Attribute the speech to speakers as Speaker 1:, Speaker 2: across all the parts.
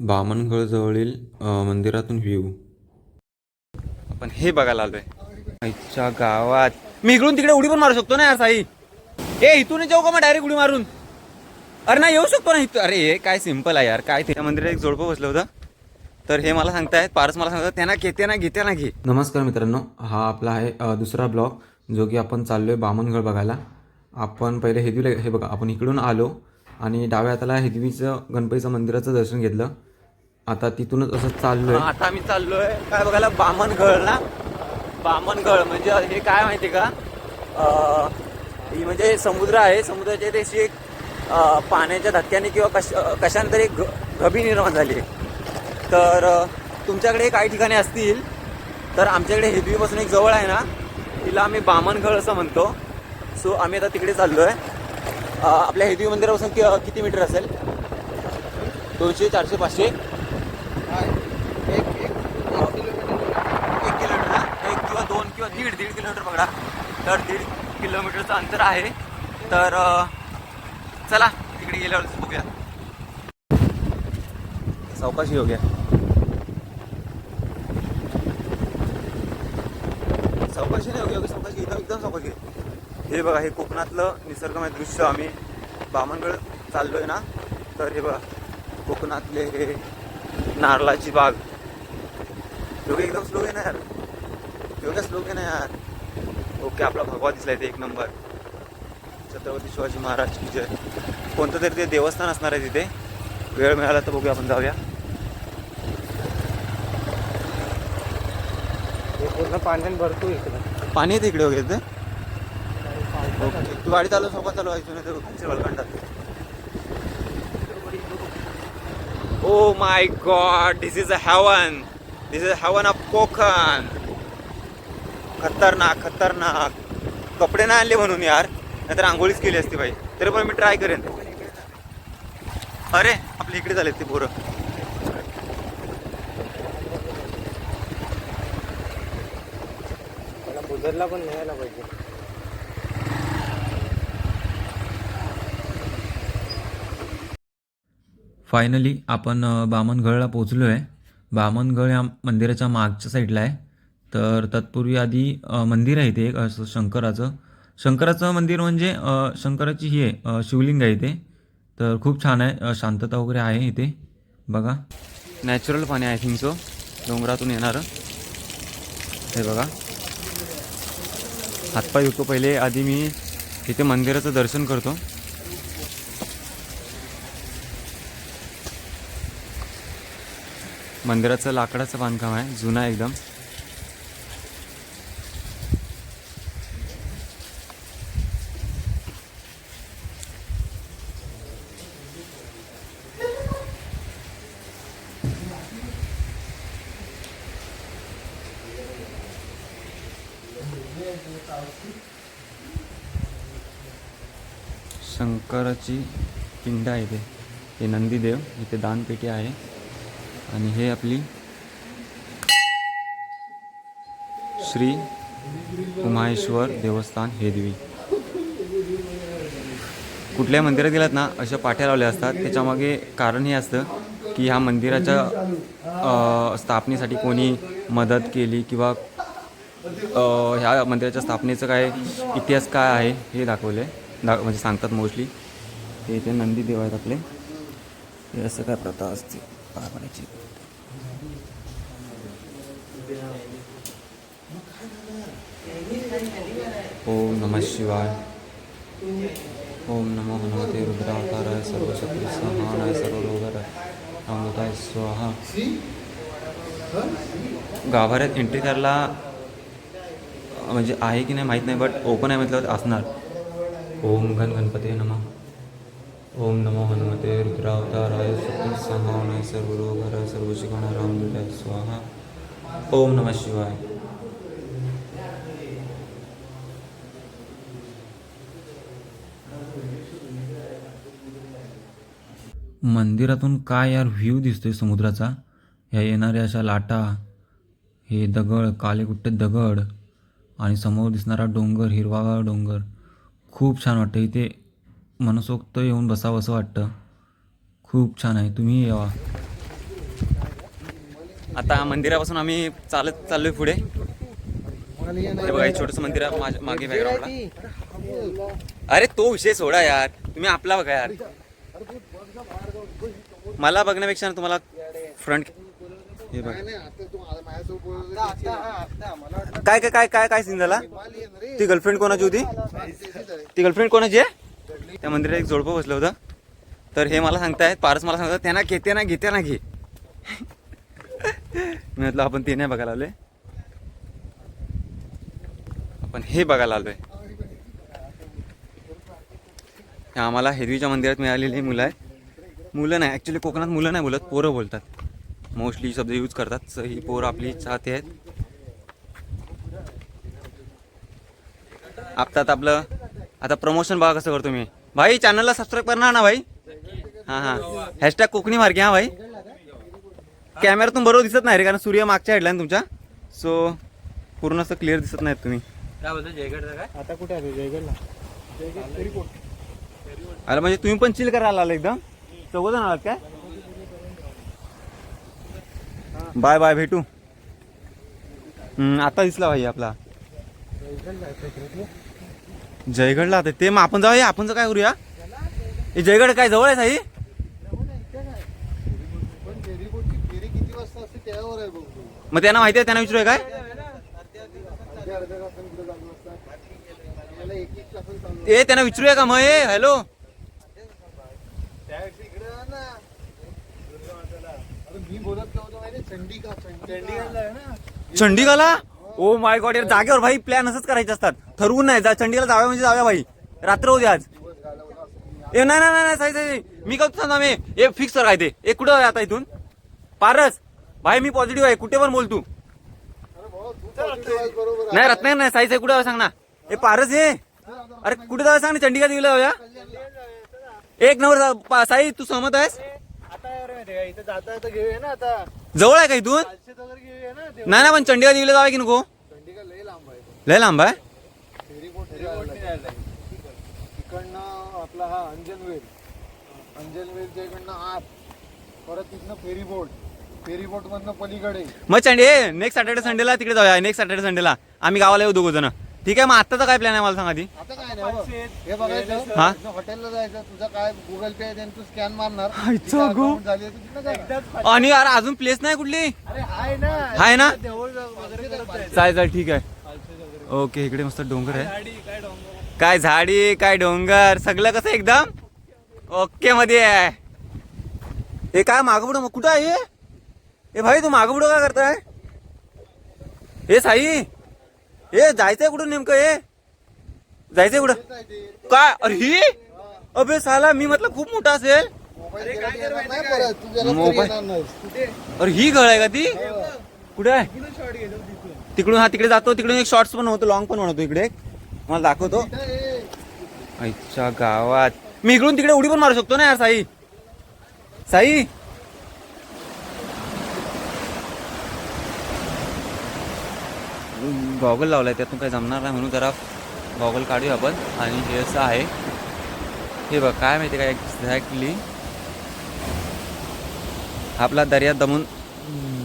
Speaker 1: बामणगड जवळील अ, मंदिरातून व्ह्यू. आपण हे बघायला आलोय. आईच्या गावात. मी इकडून तिकडे उडी पण मारू शकतो ना यार साई. ए इथून जाऊ का मग डायरेक्ट उडी मारून? अरे नाही येऊ शकतो ना इथं अरे हे काय सिंपल आहे यार. काय त्या मंदिरात एक जोडपं बसलं होतं. तर हे मला सांगतायत पारस मला सांगतात त्यांना घे त्यांना घे त्यांना घे. नमस्कार मित्रांनो. हा आपला आहे दुसरा ब्लॉग जो की आपण चाललोय बामणगड बघायला. आपण पहिले हेदवीला हे बघा आपण इकडून आलो आणि डाव्या हाताला हेदवीचं गणपतीचं मंदिराचं दर्शन घेतलं. आता तिथूनच असं चाललोय. आता आम्ही चाललोय. काय बघायला बामणगळ ना? बामणगळ म्हणजे हे काय माहिती का? ही म्हणजे समुद्र आहे. समुद्राच्या इथे अशी एक पाण्याच्या धक्क्याने किंवा कश कशाने तरी ग निर्माण झाली आहे. तर तुमच्याकडे काही ठिकाणी असतील तर आमच्याकडे हेदवीपासून एक जवळ आहे ना तिला आम्ही बामणगळ असं म्हणतो. सो आम्ही आता तिकडे चाललो आहे आपल्या हेदवी मंदिरापासून कि- किती मीटर असेल? दोनशे चारशे पाचशे एक किलोमीटर ना एक किंवा दोन किंवा दीड एवढा तर दीड किलोमीटरचं अंतर आहे. तर चला तिकडे गेल्यावर बघूया. सावकाशी हो गया सावकाशी नाही हो गया सावकाशी एकदम एकदम सावकाशी हे बघा हे कोकणातलं निसर्गमय दृश्य. आम्ही बामणगड चाललोय ना तर हे बघा कोकणातले हे नारळाची बाग. योग्य एकदम स्लो आहे ना यार. योग्य स्लो आहे ना यार. ओके आपला भगवा दिसलाय ते एक नंबर. छत्रपती शिवाजी महाराज की जय. कोणतं तरी ते देवस्थान असणार आहे तिथे. वेळ मिळाला तर बघूया आपण जाऊया.
Speaker 2: पूर्ण पाण्याने भरतो इकडं.
Speaker 1: पाणी येते इकडे वगैरे ते? ओके तू गाडी चालू सोबत चालू तर खालचे वळखंडात ओ my god this is a heaven this is heaven of Konkan. खतरनाक खतरनाक. कपडे नाही आणले म्हणून यार. नाहीतर आंघोळीच केली असती बाई. तरी पण मी ट्राय करेन. अरे आपल्या इकडे झाले ते पोरं.
Speaker 2: बुजरला पण न्यायला पाहिजे.
Speaker 3: फायनली आपण अ, बामणगडला पोचलो आहे बामणगड या मंदिराच्या मागच्या साईडला आहे. तर तत्पूर्वी आधी मंदिर आहे इथे एक असं शंकराचं. शंकराचं मंदिर म्हणजे शंकराची ही आहे शिवलिंग आहे इथे. तर खूप छान आहे शांतता वगैरे आहे इथे. बघा.
Speaker 1: नॅचरल पाणी आहे थिंक सो डोंगरातून येणारं. हे बघा. हातपाय धुतो पहिले आधी मी इथे मंदिराचं दर्शन करतो. मंदिराचं लाकडाचं बांधकाम आहे. जुना एकदम. शंकराची पिंड आहे इथे. हे नंदीदेव इथे दानपेटी आहे. आणि हे आपली श्री उमाहेश्वर देवस्थान हेदवी कुठल्याही मंदिरात गेलात ना अशा पाठ्या लावल्या असतात. त्याच्यामागे कारण हे असतं की ह्या मंदिराच्या स्थापनेसाठी कोणी मदत केली किंवा ह्या मंदिराच्या स्थापनेचं काय इतिहास काय आहे हे दाखवलं आहे दा म्हणजे सांगतात मोस्टली. ते ते नंदी देव आहेत आपले. हे असं काय प्रथा असते? पार पडायची ओम नमः शिवाय. ओम नमो हनुमते रुद्रावताराय सर्वशक्ती सहानाय सर्वरोगाय अमृताय स्वाहा. गाभाऱ्यात एंट्री करायला म्हणजे आहे की नाही माहीत नाही बट ओपन आहे म्हटलं असणार. ओम गण गणपती नमः। ओम नमो हनुमते रुद्रावताराय शक्ती सहानाय सर्वरोगाय सर्व शिकवणाय रामदूताय स्वाहा। ओम नमः शिवाय।
Speaker 3: मंदिरातून काय यार व्ह्यू दिसतोय समुद्राचा? ह्या येणाऱ्या अशा लाटा हे दगड कालेकुट्टे दगड आणि समोर दिसणारा डोंगर हिरवागार डोंगर. खूप छान वाटतं. इथे मनसोक्त येऊन बसावं असं वाटतं. खूप छान आहे. तुम्ही यावा.
Speaker 1: आता मंदिरापासून आम्ही चालत चाललोय पुढे. बघा छोटस मंदिर आहे माझ्या मागे बॅकग्राऊंडला अरे तो विषय सोडा यार. तुम्ही आपला बघा यार. मला बघण्यापेक्षा तुम्हाला फ्रंट हे बघा. काय काय काय काय काय सीन झाला? ती गर्लफ्रेंड कोणाची होती? ती गर्लफ्रेंड कोणाची आहे? त्या मंदिरात एक जोडपं बसलं होतं. तर हे मला सांगतायत पारस मला सांगतात त्यांना घेते ना घेते ना घे. मी म्हटलं आपण ते नाही बघायला आलोय. आपण हे बघायला आलोय. हे आम्हाला हेदवीच्या मंदिरात मिळालेली मुलं आहेत. मुलं नाही ॲक्च्युली कोकणात मुलं नाही बोलत पोरं बोलतात. मोस्टली शब्द यूज करतात. ही पोरं आपली चाहते आहेत. आत्ताच आपलं आता प्रमोशन बघा कसं करतो मी. भाई चॅनलला सबस्क्राईब करणार ना भाई? हां हां. हॅशटॅग कोकणी मार्के हां भाई. कॅमेऱ्यातून बरोबर दिसत नाही रे कारण सूर्य मागच्या हेडलाईन तुमच्या. सो पूर्ण असं क्लिअर दिसत नाहीत तुम्ही.
Speaker 2: काय बोलतो जयगडचा काय? आता कुठे आले जयगडला.
Speaker 1: अरे म्हणजे तुम्ही पण चिल करायला आला एकदम? चौघ जण आलात काय? बाय बाय भेटू. आता दिसला भाई आपला. जयगडला आता ते मग आपण जाऊया आपण तर काय करूया? हे जयगड काय जवळ आहे साई? मग त्यांना माहिती आहे त्यांना विचारूया काय? ए त्यांना विचारूया का मग? ए हॅलो. चंडीगडला ओ माय गॉड यार जागेवर भाई प्लॅन असंच करायचे असतात. ठरवून नाही जा चंडीगडला जाव्या म्हणजे जाव्या भाई. रात्र होते आज. ए नाही नाही नाही साई साई मी काय सांगा मी. ए फिक्स राहते. काय ते ए कुठं आहे आता इथून? पारस. भाई मी पॉझिटिव्ह आहे. कुठे पण बोल तू. नाही रत्नागिरी नाही. साई साई कुठे आहे? सांग ना. ए पारस हे. अरे कुठे जावं सांग ना चंडीगड गेलं जाऊया. एक नंबर साई तू सहमत आहेस?
Speaker 2: आता यार माहिती का? इथे जाता जाता घेऊया ना आता.
Speaker 1: जवळ आहे का इथून?
Speaker 2: पाचशे वगैरे घेऊया ना ते
Speaker 1: नाही ना पण चंडीगड गेलं जाऊया की नको?
Speaker 2: चंडीगड लई लांब आहे.
Speaker 1: लय लांब आहे?
Speaker 2: फेरीबोट तिकडनं आपला हा अंजनवेल अंजनवेलच्या इकडनं आत. परत तिथनं फेरीबोट फेरीबोट मधनं पलीकडे.
Speaker 1: मग चंडी नेक्स्ट सॅटर्डे संडेला तिकडे जाऊया. नेक्स्ट सॅटर्डे संडेला आम्ही गावाला येऊ दोघं जण. ठीक आहे मग आत्ताचा काय प्लॅन आहे मला सांग आधी
Speaker 2: आता काय नाही हो. हे बघायचं
Speaker 1: हा?
Speaker 2: तुझं हॉटेलला जायचं तुझं काय गुगल पे आहे त्यांनी तू स्कॅन मारणार
Speaker 1: आईचं
Speaker 2: तिथं
Speaker 1: गो.
Speaker 2: account झाली आहे, तू तिथनं जाणार.
Speaker 1: आणि यार अजून प्लेस नाही कुठली
Speaker 2: अरे आहे ना
Speaker 1: आहे ना
Speaker 2: देऊळ वगैरे करत आहे.
Speaker 1: चालेल चालेल ठीक आहे ओके इकडे मस्त डोंगर आहे काय झाडी काय डोंगर सगळं कसं एकदम ओके मध्ये आहे हे काय मागं पुढं कुठं आहे हे? ए भाई तू मागं पुढं काय करताय हे साई हे जायचंय कुठं नेमकं हे जायचंय कुठं? काय? अरे ही? अबे साला मी म्हटलं खूप मोठा असेल.
Speaker 2: मोबाईल.
Speaker 1: अरे ही गळ आहे का ती? कुठे आहे? तिकडून हा तिकडे जातो. तिकडून एक शॉर्ट्स पण होतो लॉंग पण बनवतो इकडे मला दाखवतो. आईच्या गावात. मी इकडून तिकडे उडी पण मारू शकतो ना यार साई. साई गॉगल लावलाय त्यातून काही जमणार नाही म्हणून जरा गॉगल काढूया आपण. आणि हे असं आहे. हे बघ काय माहिती काय एक्झॅक्टली आपला दर्या दमून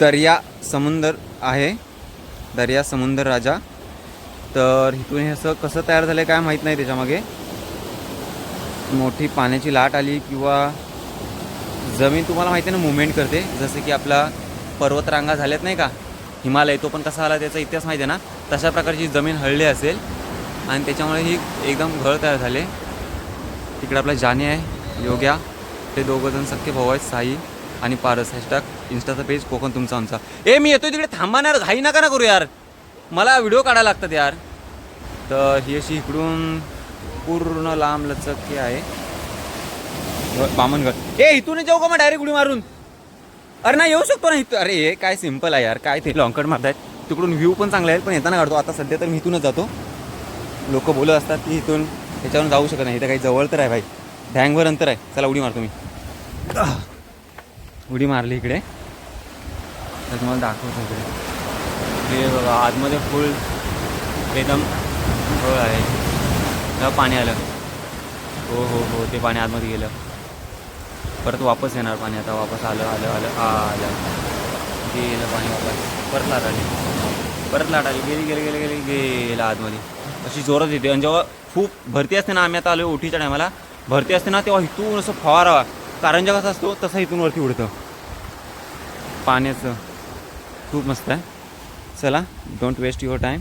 Speaker 1: दर्या समुंदर आहे. दर्या समुंदर राजा. तर इथून हे असं कसं तयार झालं काय माहीत नाही त्याच्यामागे मोठी पाण्याची लाट आली किंवा जमीन तुम्हाला माहिती आहे ना मुवमेंट करते. जसं की आपला पर्वतरांगा झाल्यात नाही का? हिमालय तो पण कसा आला त्याचा इतिहास माहिती आहे ना? तशा प्रकारची जमीन हळली असेल आणि त्याच्यामुळे ही एकदम घर तयार झाले. तिकडे आपला जाने आहे योग्या. ते दोघं जण सख्खे भाऊ आहेत साई आणि पारस. हॅशटॅग इंस्टाचा पेज कोकण तुमचा आमचा. ए मी येतोय तिकडे. थांबा यार, घाई नका ना करू यार. मला व्हिडिओ काढायला लागतात यार. तर ही अशी इकडून पूर्ण लांब लचक हे आहे बामनगड ए इथून जाऊ का मग? डायरेक्ट उडी मारून. अरे नाही येऊ शकतो ना इथं. अरे हे काय सिंपल आहे यार. काय ते लॉंगकट मारतायत. तिकडून व्ह्यू पण चांगला आहे पण येताना काढतो. आता सध्या तर मी इथूनच जातो. लोक बोलत असतात की इथून त्याच्यावरून जाऊ शकत नाही. इथं काही जवळ तर आहे भाई. डॅंगवर अंतर आहे. चला उडी मारतो मी उडी मारली इकडे. तर तुम्हाला दाखवतो इकडे. हे बघा आतमध्ये फुल एकदम फळ आहे. तेव्हा पाणी आलं. हो हो हो ते पाणी आतमध्ये गेलं. परत वापस येणार पाणी आता. वापस आलं आलं आलं आलं. आलं गेलं पाणी वापस परत लाट आली. परत लाट आली. गेली गेली गेली गेली गेला आतमध्ये. अशी जोरात येते. आणि जेव्हा खूप भरती असते ना आम्ही आता आलो ओटीच्या टायमाला. भरती असते ना तेव्हा इथून असं फवारावा कारंजा कसा असतो तसा इथून वरती उडतं. पाण्याचं खूप मस्त आहे. चला don't waste your time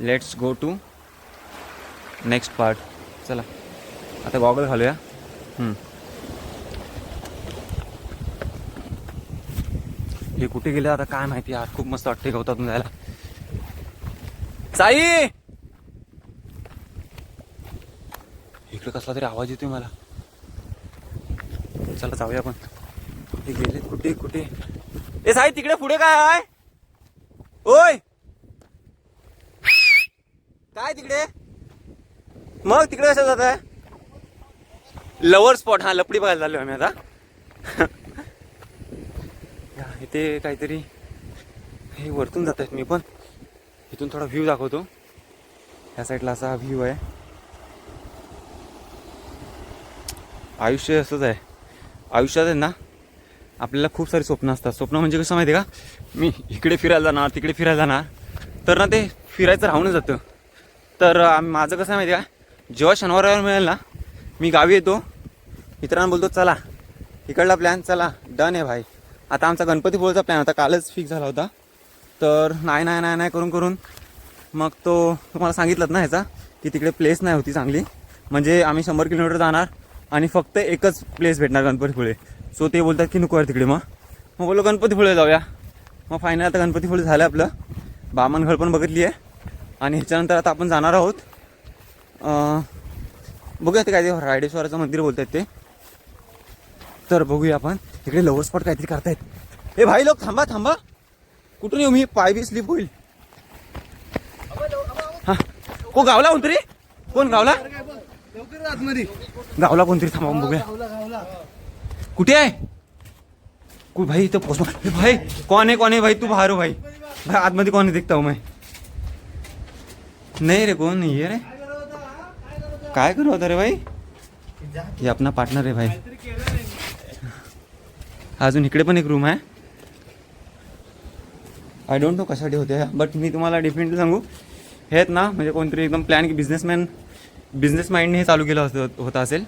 Speaker 1: let's go to next part चला. आता गॉगल घालूया. हे कुठे गेले? आता काय माहिती यार. खूप मस्त वाटते गवतातून जायला. साई! इकडे कसला तरी आवाज येतोय मला. चला जाऊया आपण. कुठे गेले? कुठे? कुठे? ए साई तिकडे पुढे काय आहे? ओय! काय तिकडे? मग तिकडे कसं जात आहे लवर स्पॉट हा लपडी बघायला चाललो आम्ही आता. इथे काहीतरी हे वरतून जात आहेत मी पण. इथून थोडा व्ह्यू दाखवतो. ह्या साईडला असा हा व्ह्यू आहे. आयुष्य असंच आहे. आयुष्यात आहे ना आपल्याला खूप सारी स्वप्न असतात. स्वप्न म्हणजे कसं माहिती आहे का? मी इकडे फिरायला जाणार तिकडे फिरायला जाणार. तर ना ते फिरायचं राहूनच जातं. तर माझं कसं आहे माहिती आहे का? जेव्हा शनिवार मिळेल ना मी गावी येतो. मित्रांना बोलतो चला इकडला प्लॅन चला डन आहे भाई. आता आमचा गणपतीपुळेचा प्लॅन होता कालच फिक्स झाला होता. तर नाही नाही नाही नाही करून करून मग तो तुम्हाला सांगितलं ना ह्याचा की तिकडे प्लेस नाही होती चांगली. म्हणजे आम्ही शंभर किलोमीटर जाणार आणि फक्त एकच प्लेस भेटणार गणपतीपुळे. सो ते बोलतात की नको आहे तिकडे मग. मग बोललो गणपतीपुळे जाऊया. मग फायनल आता गणपतीपुळे झालं आपलं. बामणघळ पण बघितली आहे. आणि ह्याच्यानंतर आता आपण जाणार आहोत. बघूया ते काय ते रायडेश्वराचं मंदिर बोलतात ते. तर बघूया आपण. इकडे लवर स्पॉट काहीतरी करतायत. हे भाई लोक थांबा थांबा. कुठून येऊ मी? पाय बी स्लिप होईल. हा. को गावला कोणतरी? कोण गावला? गावला कोणतरी? थांबा बघूया. कुठे आहे? कु भाई इथं पोचलो भाई कोण आहे कोण आहे? भाई तू बाहेर हो, भाई. भाई आतमध्ये कोण आहे? दिखता हूँ हो, मैं. नाही रे कोण नाही रे. काय करू होता रे भाई? हे अपना पार्टनर आहे भाई. अजून इकडे पण एक रूम आहे. आय डोंट नो कशासाठी होते बट मी तुम्हाला डेफिनेटली सांगू. हे आहेत ना म्हणजे कोणतरी एकदम प्लॅन की बिझनेसमॅन बिझनेस माइंडने हे चालू केलं असं होतं असेल.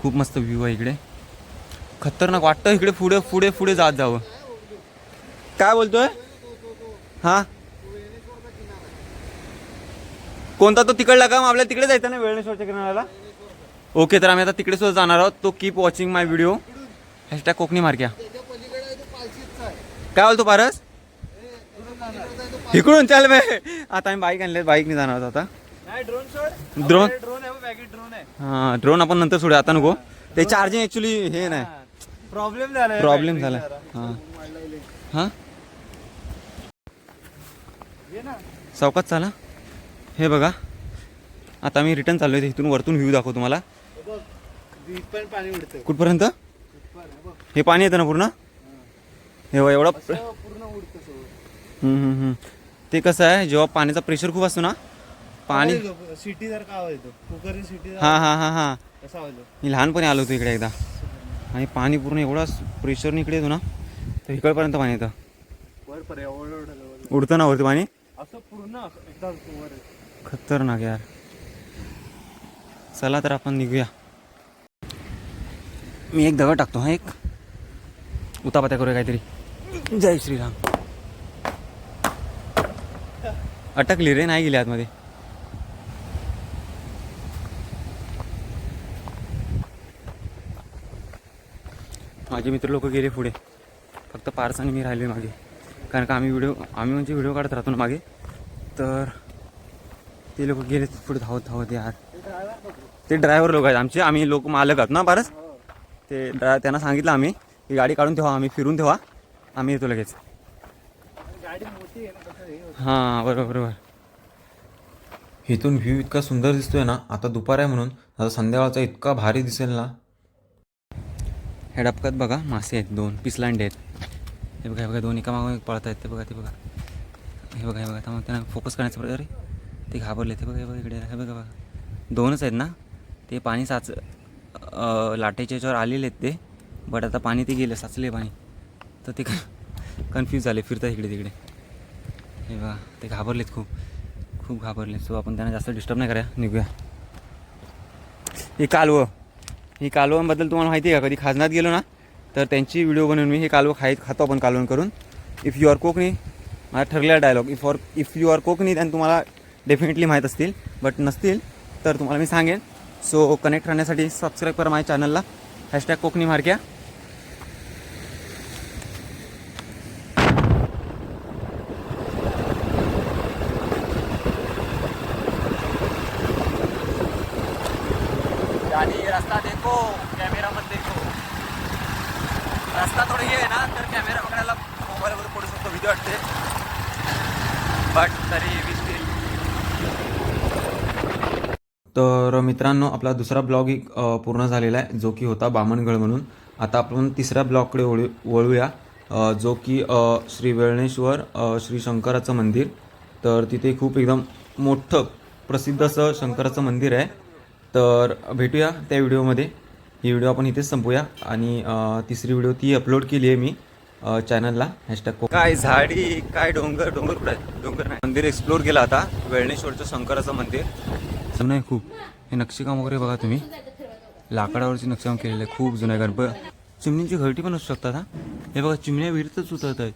Speaker 1: खूप मस्त व्ह्यू आहे इकडे. खतरनाक वाटतं इकडे पुढे पुढे पुढे जात जावं. काय बोलतोय? हां? कोणता तो तिकडला का? आपल्याला तिकडे जायचं ना वेळणेश्वरच्या किनाऱ्याला? ओके तर आम्ही आता तिकडे सुद्धा जाणार आहोत. तो keep watching my video hashtag Konkani मार्क्या काय. बोलतो पारस? इकडून चाल बे. आता आम्ही बाईक आणले बाईकने जाणार आहोत आता.
Speaker 2: ड्रोन सोड.
Speaker 1: हा ड्रोन आपण नंतर सोडूया. आता नको. ते चार्जिंग ऍक्च्युली हे नाही.
Speaker 2: प्रॉब्लेम झाला
Speaker 1: प्रॉब्लेम झाला हां. हां? चौकात चाला. हे बघा. आता मी रिटर्न चाललो आहे इथून वरतून व्ह्यू दाखवतो तुम्हाला.
Speaker 2: पण पाणी उडतं.
Speaker 1: कुठपर्यंत? हे पाणी येतं ना पूर्ण? हे. एवढं प्र-
Speaker 2: पूर्ण उडतं.
Speaker 1: ते कसं आहे जेव्हा पाण्याचा प्रेशर खूप असतो ना पाणी
Speaker 2: सिटी जर का येतो कुकर सिटी
Speaker 1: हां हां हां हां.
Speaker 2: कसा
Speaker 1: मी लहानपणी आलो होतो इकडे एकदा. आणि पाणी पूर्ण एवढा प्रेशरने इकडे येतो ना तर इकडपर्यंत पाणी येतं. उडतं ना वरती पाणी?
Speaker 2: असं पूर्ण.
Speaker 1: खतरनाक यार. चला तर आपण निघूया. मी एक दगड टाकतो हा एक. उतापात्या करूया काहीतरी. जय श्रीराम. अटकली रे नाही गेली आतमध्ये. माझे मित्र लोक गेले पुढे. फक्त पार्स आणि मी राहिले मागे. कारण का आम्ही व्हिडिओ आम्ही म्हणजे व्हिडिओ काढत राहतो ना मागे. तर ते लोक गेले पुढे धावत धावत यार. ते ड्रायव्हर लोक आहेत. आमचे आम्ही लोक मालक आहोत ना पारस? ते त्यांना सांगितलं आम्ही की गाडी काढून ठेवा आम्ही फिरून ठेवा आम्ही येतो लगेच.
Speaker 2: हे
Speaker 1: बरोबर बरोबर.
Speaker 3: इथून व्ह्यू इतका सुंदर दिसतोय ना आता दुपार आहे म्हणून आता संध्याकाळचा इतका भारी दिसेल ना.
Speaker 1: हे डबक्यात बघा मासे आहेत दोन पिसलांडे आहेत. हे बघा हे बघा दोन एका मागून एक पळत आहेत ते बघा ते बघा. हे बघा हे बघा त्यामुळे त्यांना फोकस करण्याचा प्रकारे ते घाबरले ते बघा हे बघा इकडे हे बघा बघा. दोनच आहेत ना ते पाणी साच लाटेच्या याच्यावर आलेले आहेत ते. बट आता पाणी ते गेलं साचले पाणी. तर ते कन्फ्यूज झाले फिरतात इकडे तिकडे. हे बा ते घाबरलेत खूप. खूप घाबरले सो आपण त्यांना जास्त डिस्टर्ब नाही करा निघूया. ही कालवं. ही कालवांबद्दल तुम्हाला माहिती आहे का? कधी खाजनात गेलो ना तर त्यांची व्हिडिओ बनवून मी हे कालवं खाय खातो आपण कालवण करून. इफ यू आर कोकणी माझा ठरलेला dialogue if or if you are Konkani then तुम्हाला डेफिनेटली माहीत असतील. बट नसतील तर तुम्हाला मी सांगेन. सो कनेक्ट राहण्यासाठी सबस्क्राईब करा माझ्या चॅनलला हॅशटॅग कोकणी मार्क्या आणि रस्ता देखो कॅमेरा देखो. रस्ता थोडं हे आहे ना तर कॅमेरा पकडायला मोबाईलवर पडू शकतो भीती वाटते. बट तरी तर मित्रांनो आपला दुसरा ब्लॉग एक पूर्ण झालेला आहे जो की होता बामणगड म्हणून. आता आपण तिसऱ्या ब्लॉगकडे वळू वळूया जो की श्री वेळणेश्वर श्री शंकराचं मंदिर. तर तिथे खूप एकदम मोठं प्रसिद्ध असं शंकराचं मंदिर आहे. तर भेटूया त्या व्हिडिओमध्ये. ही व्हिडिओ आपण इथेच संपूया. आणि तिसरी व्हिडिओ ती अपलोड केली आहे मी चॅनलला. हॅशटॅग काय झाडी काय डोंगर डोंगर डोंगर नाही. मंदिर एक्सप्लोर केलं आता वेळणेश्वरचं शंकराचं मंदिर. जुनं आहे खूप. हे नक्षीकाम वगैरे बघा तुम्ही. लाकडावरची नक्षीकाम केलेलं आहे. खूप जुनं आहे. गणपत चिमणींची घरटी पण असू शकतात हा. हे बघा चिमण्या विहिरीतच उतरत आहेत.